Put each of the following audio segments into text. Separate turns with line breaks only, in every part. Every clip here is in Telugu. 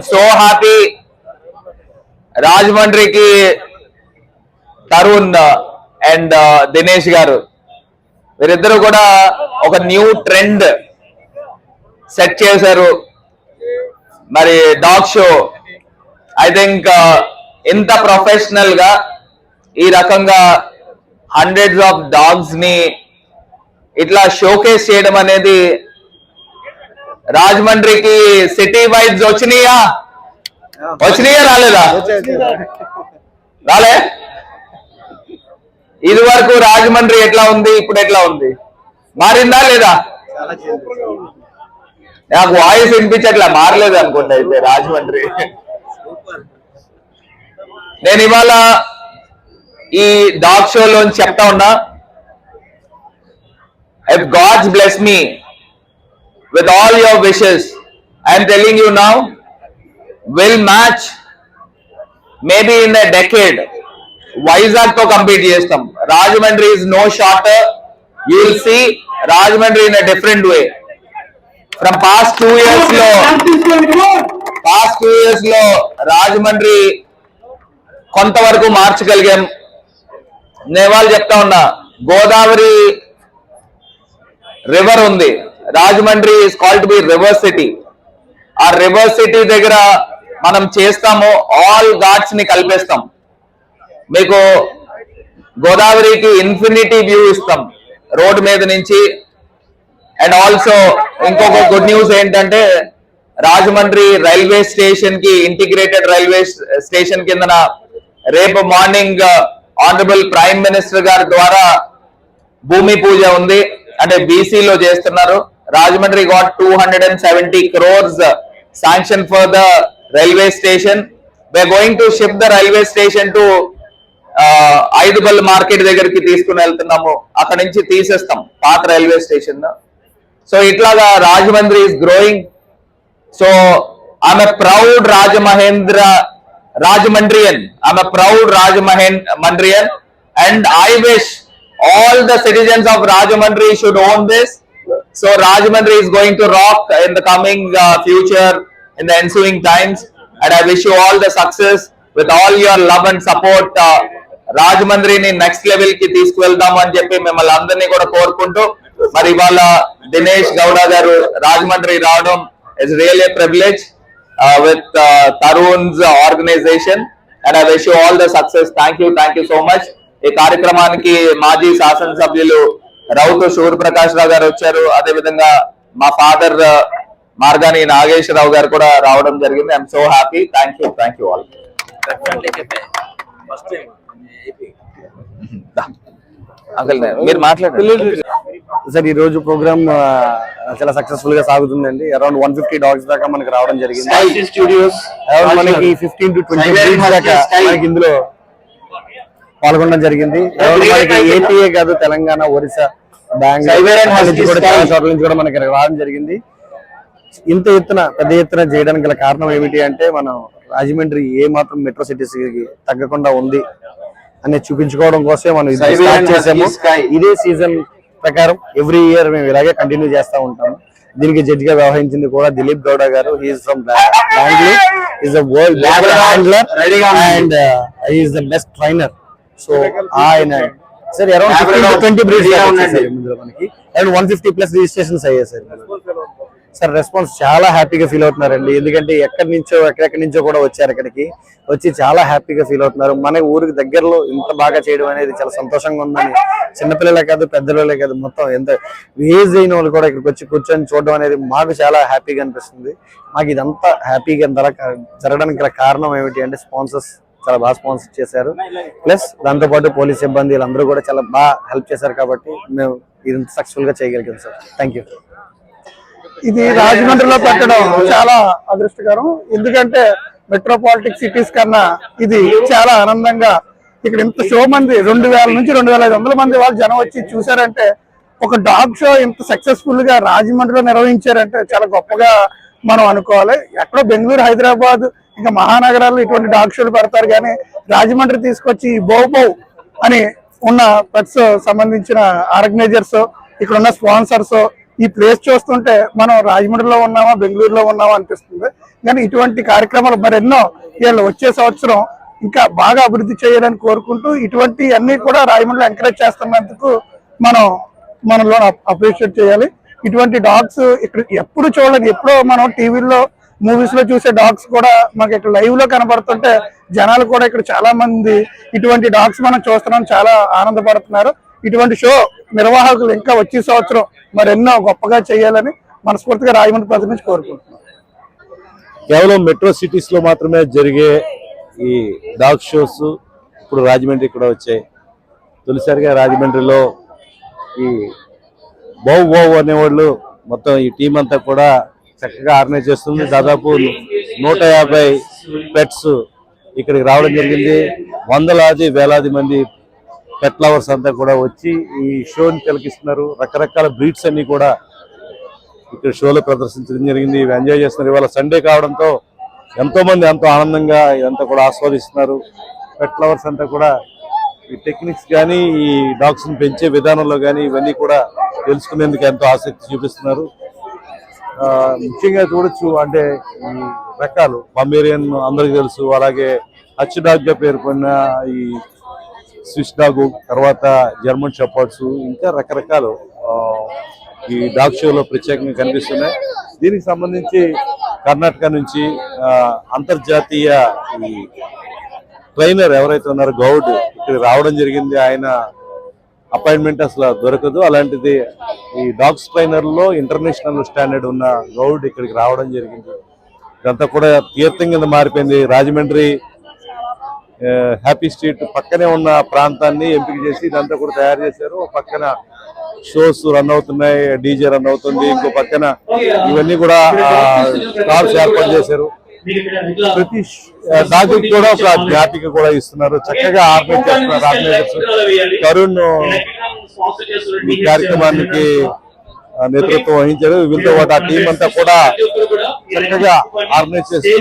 సో హ్యాపీ రాజమండ్రికి తరుణ్ అండ్ uh, దినేష్ గారు. వీరిద్దరు కూడా ఒక న్యూ ట్రెండ్ సెట్ చేశారు. మరి డాగ్ షో ఐ థింక్ ఇంత ప్రొఫెషనల్గా ఈ రకంగా హండ్రెడ్స్ ఆఫ్ డాగ్స్ని ఇట్లా షోకేస్ చేయడం అనేది రాజమండ్రికి సిటీ వైబ్స్ వచ్చినాయా? వచ్చినాయా రాలేదా? రాలే? ఇది వరకు రాజమండ్రి ఎట్లా ఉంది ఇప్పుడు ఎట్లా ఉంది? మారిందా లేదా? నాకు వాయిస్ వినిపించట్లా మారలేదు అనుకోండి అయితే రాజమండ్రి. నేను ఇవాళ ఈ డాగ్ షోలో చెప్తా ఉన్నా. I God's bless me with all your wishes. I am telling you now, will match maybe in a decade. వైజాగ్తో కంపీట్ చేస్తాం. Rajahmundry is no short you will see Rajahmundry in a different way from past two ఇయర్స్లో పాస్ట్ టూ ఇయర్స్లో రాజమండ్రి కొంతవరకు మార్చగలిగాం. నేను వాళ్ళు చెప్తా ఉన్నా గోదావరి రివర్ ఉంది. Rajahmundry is call to be river city ఆ రివర్ సిటీ దగ్గర మనం చేస్తాము ఆల్ ఘాట్స్ని కలిపేస్తాం. మీకు గోదావరికి ఇన్ఫినిటీ వ్యూ ఇస్తాం రోడ్ మీద నుంచి. అండ్ ఆల్సో ఇంకొక గుడ్ న్యూస్ ఏంటంటే రాజమండ్రి రైల్వే స్టేషన్కి ఇంటిగ్రేటెడ్ రైల్వే స్టేషన్ కిందన రేపు మార్నింగ్ ఆనరబుల్ ప్రైమ్ మినిస్టర్ గారి ద్వారా భూమి పూజ ఉంది. అంటే బీసీలో చేస్తున్నారు. Rajahmundry got two hundred and seventy crores sanction for the railway station we are going to shift the railway station to ఐదుబల్ market దగ్గరికి తీసుకుని వెళ్తున్నాము. అక్కడ నుంచి తీసేస్తాం పాత రైల్వే స్టేషన్ సో ఇట్లాగా Rajahmundry is growing so I'm proud Rajamahendra Rajahmundrian I'm proud రాజమహేన్ మండ్రియన్ and I wish all the citizens of Rajahmundry should own this So Rajamandri is going to rock in the coming uh, future, in the ensuing times. And I wish you all the success with all your love and support. Uh, రాజమండ్రిని నెక్స్ట్ లెవెల్కి తీసుకువెళ్దాము అని చెప్పి మిమ్మల్ని అందరినీ కూడా కోరుకుంటూ మరి ఇవాళ దినేష్ గౌడ గారు రాజమండ్రి రావడం is real a privilege with Tarun's organisation and I wish you all the success thank you thank you so much ఈ కార్యక్రమానికి మాజీ శాసనసభ్యులు రౌతు సూర్యప్రకాష్ రావు గారు వచ్చారు. అదే విధంగా మా ఫాదర్ మార్గాని నాగేశ్వరరావు గారు కూడా రావడం జరిగింది. I'm so happy thank you thank you all uncle మీరు మాట్లాడండి.
సార్ ఈ రోజు ప్రోగ్రామ్ చాలా సక్సెస్ఫుల్గా సాగుతుందండి. అరౌండ్ వన్ ఫిఫ్టీ డాగ్స్ దాకా మనకి రావడం జరిగింది. మనకి ఫిఫ్టీన్ టు ట్వంటీ దాకా మనకి ఇందులో పాల్గొనడం జరిగింది. ఏపీఏ కాదు తెలంగాణ ఒరిస్సా బెంగళూరు నుంచి కూడా మనకి రావడం జరిగింది. ఇంత ఎత్తున పెద్ద ఎత్తున చేయడానికి గల కారణం ఏమిటి అంటే మనం రాజమండ్రి ఏ మాత్రం మెట్రో సిటీస్కి తగ్గకుండా ఉంది అని చూపించుకోవడం కోసమే మనం చేసాము. ఇదే సీజన్ ప్రకారం ఎవ్రీ ఇయర్ మేము ఇలాగే కంటిన్యూ చేస్తా ఉంటాము. దీనికి జడ్జ్గా వ్యవహరించింది కూడా దిలీప్ గౌడ గారు. He's from Bengaluru is world handler. And is the best trainer so ఆయన సార్ అరౌండ్ ట్వంటీ బ్రీడ్స్ మనకి. And one fifty plus registrations అయ్యాయి సార్. సార్ రెస్పాన్స్ చాలా హ్యాపీగా ఫీల్ అవుతున్నారండి. ఎందుకంటే ఎక్కడి నుంచో ఎక్కడెక్కడి నుంచో కూడా వచ్చారు ఇక్కడికి. వచ్చి చాలా హ్యాపీగా ఫీల్ అవుతున్నారు. మన ఊరికి దగ్గరలో ఇంత బాగా చేయడం అనేది చాలా సంతోషంగా ఉందని చిన్నపిల్లలే కాదు పెద్దలే కాదు మొత్తం ఎంత ఏజ్ అయిన వాళ్ళు కూడా ఇక్కడికి వచ్చి కూర్చొని చూడడం అనేది మాకు చాలా హ్యాపీగా అనిపిస్తుంది. మాకు ఇదంతా హ్యాపీగా జరగ జరగడానికి కారణం ఏమిటి అంటే స్పాన్సర్స్ చాలా బాగా స్పాన్సర్ చేశారు. ప్లస్ దాంతోపాటు పోలీస్ సిబ్బంది వీళ్ళందరూ కూడా చాలా బాగా హెల్ప్ చేశారు కాబట్టి మేము ఇది సక్సెస్ఫుల్గా చేయగలిగాం సార్. థ్యాంక్ యూ
ఇది రాజమండ్రిలో పెట్టడం చాలా అదృష్టకరం. ఎందుకంటే మెట్రోపాలిటిక్ సిటీస్ కన్నా ఇది చాలా ఆనందంగా ఇక్కడ ఇంత షో మంది రెండు వేల నుంచి రెండు వేల ఐదు వందల మంది వాళ్ళు జనం వచ్చి చూసారంటే ఒక డాగ్ షో ఇంత సక్సెస్ఫుల్గా రాజమండ్రిలో నిర్వహించారంటే చాలా గొప్పగా మనం అనుకోవాలి. ఎక్కడో బెంగళూరు హైదరాబాద్ ఇంకా మహానగరాల్లో ఇటువంటి డాగ్ షోలు పెడతారు కానీ రాజమండ్రి తీసుకొచ్చి ఈ బౌబౌ అని ఉన్న పెట్స్ సంబంధించిన ఆర్గనైజర్స్ ఇక్కడ ఉన్న స్పాన్సర్స్ ఈ ప్లేస్ చూస్తుంటే మనం రాజమండ్రిలో ఉన్నామా బెంగళూరులో ఉన్నామా అనిపిస్తుంది. కానీ ఇటువంటి కార్యక్రమాలు మరెన్నో వీళ్ళు వచ్చే సంవత్సరం ఇంకా బాగా అభివృద్ధి చేయాలని కోరుకుంటూ ఇటువంటి అన్ని కూడా రాజమండ్రిలో ఎంకరేజ్ చేస్తున్నందుకు మనం మనలో అప్రిషియేట్ చేయాలి. ఇటువంటి డాగ్స్ ఇక్కడ ఎప్పుడు చూడలేదు. ఎప్పుడో మనం టీవీలో మూవీస్లో చూసే డాగ్స్ కూడా మాకు ఇక్కడ లైవ్లో కనబడుతుంటే జనాలు కూడా ఇక్కడ చాలా మంది ఇటువంటి డాగ్స్ మనం చూస్తున్నాం చాలా ఆనందపడుతున్నారు. ఇటువంటి షో నిర్వాహకులు ఇంకా వచ్చే సంవత్సరం మరెన్నో గొప్పగా చేయాలని మనస్ఫూర్తిగా రాయమండ్రి ప్రజల నుంచి కోరుకుంటున్నాం.
కేవలం మెట్రో సిటీస్లో మాత్రమే జరిగే ఈ డాగ్ షోస్ ఇప్పుడు రాజమండ్రి కూడా వచ్చాయి. తొలిసారిగా రాజమండ్రిలో ఈ బౌ బౌ అనేవాళ్ళు మొత్తం ఈ టీం అంతా కూడా చక్కగా ఆర్గనైజ్ చేస్తుంది. దాదాపు నూట యాభై పెట్స్ ఇక్కడికి రావడం జరిగింది. వందలాది వేలాది మంది పెట్ లవర్స్ అంతా కూడా వచ్చి ఈ షోని తిలకిస్తున్నారు. రకరకాల బ్రీడ్స్ అన్ని కూడా ఇక్కడ షోలో ప్రదర్శించడం జరిగింది. ఇవి ఎంజాయ్ చేస్తున్నారు. ఇవాళ సండే కావడంతో ఎంతో మంది ఎంతో ఆనందంగా ఇదంతా కూడా ఆస్వాదిస్తున్నారు. పెట్ లవర్స్ అంతా కూడా ఈ టెక్నిక్స్ కానీ ఈ డాగ్స్ని పెంచే విధానంలో కానీ ఇవన్నీ కూడా తెలుసుకునేందుకు ఎంతో ఆసక్తి చూపిస్తున్నారు. ముఖ్యంగా చూడొచ్చు అంటే ఈ రకాలు. బమేరియన్ అందరికి తెలుసు. అలాగే హచ్ డాగ్గా పేర్కొన్న ఈ స్విస్ డాగు తర్వాత జర్మన్ షెపర్డ్స్ ఇంకా రకరకాలు ఈ డాగ్ షోలో ప్రత్యేకంగా కనిపిస్తున్నాయి. దీనికి సంబంధించి కర్ణాటక నుంచి అంతర్జాతీయ ఈ ట్రైనర్ ఎవరైతే ఉన్నారో గౌడ్ ఇక్కడ రావడం జరిగింది. ఆయన అపాయింట్మెంట్ అసలు దొరకదు. అలాంటిది ఈ డాగ్స్ ట్రైనర్లో ఇంటర్నేషనల్ స్టాండర్డ్ ఉన్న గౌడ్ ఇక్కడికి రావడం జరిగింది. ఇదంతా కూడా తీర్థం కింద మారిపోయింది. రాజమండ్రి హ్యాపీ స్ట్రీట్ పక్కనే ఉన్న ప్రాంతాన్ని ఎంపిక చేసి ఇదంతా కూడా తయారు చేశారు. పక్కన షోస్ రన్ అవుతున్నాయి డీజే రన్ అవుతుంది. ఇంకో పక్కన ఇవన్నీ కూడా కార్స్ ఏర్పాటు చేశారు. ప్రతి డాగ్ కూడా ఒక జ్ఞాపిక కూడా ఇస్తున్నారు. చక్కగా ఆర్గనైజ్ చేస్తున్నారు ఆర్గనైజర్స్. తరుణ్ ఈ కార్యక్రమానికి నేతృత్వం వహించారు. వీళ్ళతో పాటు ఆ టీం అంతా కూడా చక్కగా ఆర్గనైజ్ చేస్తూ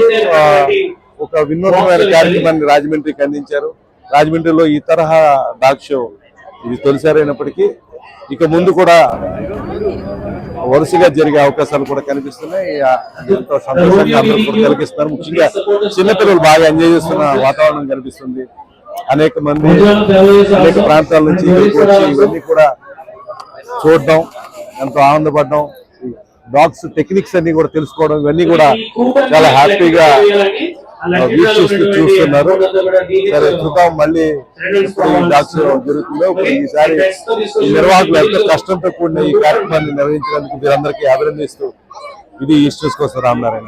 ఒక వినూత్నమైన కార్యక్రమాన్ని రాజమండ్రికి అందించారు. రాజమండ్రిలో ఈ తరహా డాగ్ షో ఇది తొలిసారి అయినప్పటికీ ఇక ముందు కూడా వరుసగా జరిగే అవకాశాలు కూడా కనిపిస్తున్నాయి. ఎంతో సంతోషంగా అందరూ కూడా కలిగిస్తున్నారు. ముఖ్యంగా చిన్నపిల్లలు బాగా ఎంజాయ్ చేస్తున్న వాతావరణం కనిపిస్తుంది. అనేక మంది అనేక ప్రాంతాల నుంచి వచ్చి ఇవన్నీ కూడా చూడడం ఎంతో ఆనందపడడం డాగ్స్ టెక్నిక్స్ అన్ని కూడా తెలుసుకోవడం ఇవన్నీ కూడా చాలా హ్యాపీగా వీక్షిస్తూ చూస్తున్నారు. సరే చూద్దాం. మళ్ళీ డాగ్స్ జరుగుతుందో ఇప్పుడు ఈసారి ఈ నిర్వాహకులు ఎంతో కష్టంతో కూడిన ఈ కార్యక్రమాన్ని నిర్వహించినందుకు మీరందరికీ అభినందిస్తూ ఇది ఈస్టర్స్ కోసం రామనారాయణ.